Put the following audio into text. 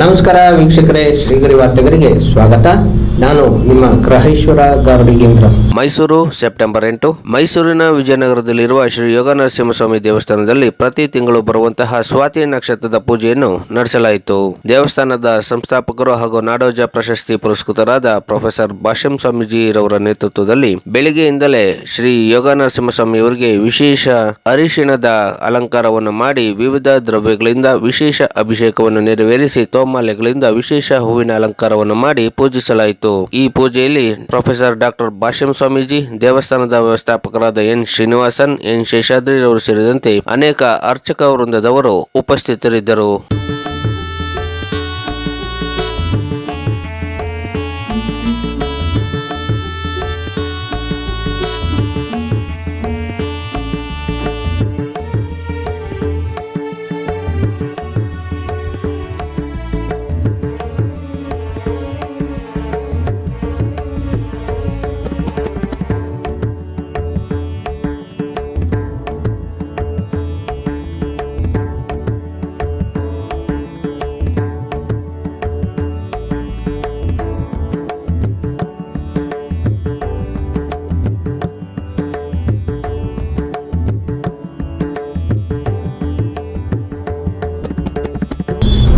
ನಮಸ್ಕಾರ ವೀಕ್ಷಕರೇ, ಶ್ರೀಗರಿ ವಾರ್ತೆಗರಿಗೆ ಸ್ವಾಗತ. ನಾನು ನಿಮ್ಮ ಗ್ರಹೇಶ್ವರ ಗಾರ್ಡಿಗೇಂದ್ರ ಮೈಸೂರು, ಸೆಪ್ಟೆಂಬರ್ ಎಂಟು. ಮೈಸೂರಿನ ವಿಜಯನಗರದಲ್ಲಿರುವ ಶ್ರೀ ಯೋಗ ನರಸಿಂಹಸ್ವಾಮಿ ದೇವಸ್ಥಾನದಲ್ಲಿ ಪ್ರತಿ ತಿಂಗಳು ಬರುವಂತಹ ಸ್ವಾತಿ ನಕ್ಷತ್ರದ ಪೂಜೆಯನ್ನು ನಡೆಸಲಾಯಿತು. ದೇವಸ್ಥಾನದ ಸಂಸ್ಥಾಪಕರು ಹಾಗೂ ನಾಡೋಜ ಪ್ರಶಸ್ತಿ ಪುರಸ್ಕೃತರಾದ ಪ್ರೊಫೆಸರ್ ಭಾಷ್ಯಂ ಸ್ವಾಮೀಜಿರವರ ನೇತೃತ್ವದಲ್ಲಿ ಬೆಳಿಗ್ಗೆಯಿಂದಲೇ ಶ್ರೀ ಯೋಗ ನರಸಿಂಹಸ್ವಾಮಿಯವರಿಗೆ ವಿಶೇಷ ಅರಿಶಿಣದ ಅಲಂಕಾರವನ್ನು ಮಾಡಿ ವಿವಿಧ ದ್ರವ್ಯಗಳಿಂದ ವಿಶೇಷ ಅಭಿಷೇಕವನ್ನು ನೆರವೇರಿಸಿ ತೋಮಾಲೆಗಳಿಂದ ವಿಶೇಷ ಹೂವಿನ ಅಲಂಕಾರವನ್ನು ಮಾಡಿ ಪೂಜಿಸಲಾಯಿತು. ಈ ಪೂಜೆಯಲ್ಲಿ ಪ್ರೊಫೆಸರ್ ಡಾಕ್ಟರ್ ಭಾಷ್ಯಂ ಸ್ವಾಮೀಜಿ, ದೇವಸ್ಥಾನದ ವ್ಯವಸ್ಥಾಪಕರಾದ ಎನ್. ಶ್ರೀನಿವಾಸನ್, ಎನ್. ಶೇಷಾದ್ರಿ ಅವರು ಸೇರಿದಂತೆ ಅನೇಕ ಅರ್ಚಕ ವೃಂದದವರು ಉಪಸ್ಥಿತರಿದ್ದರು.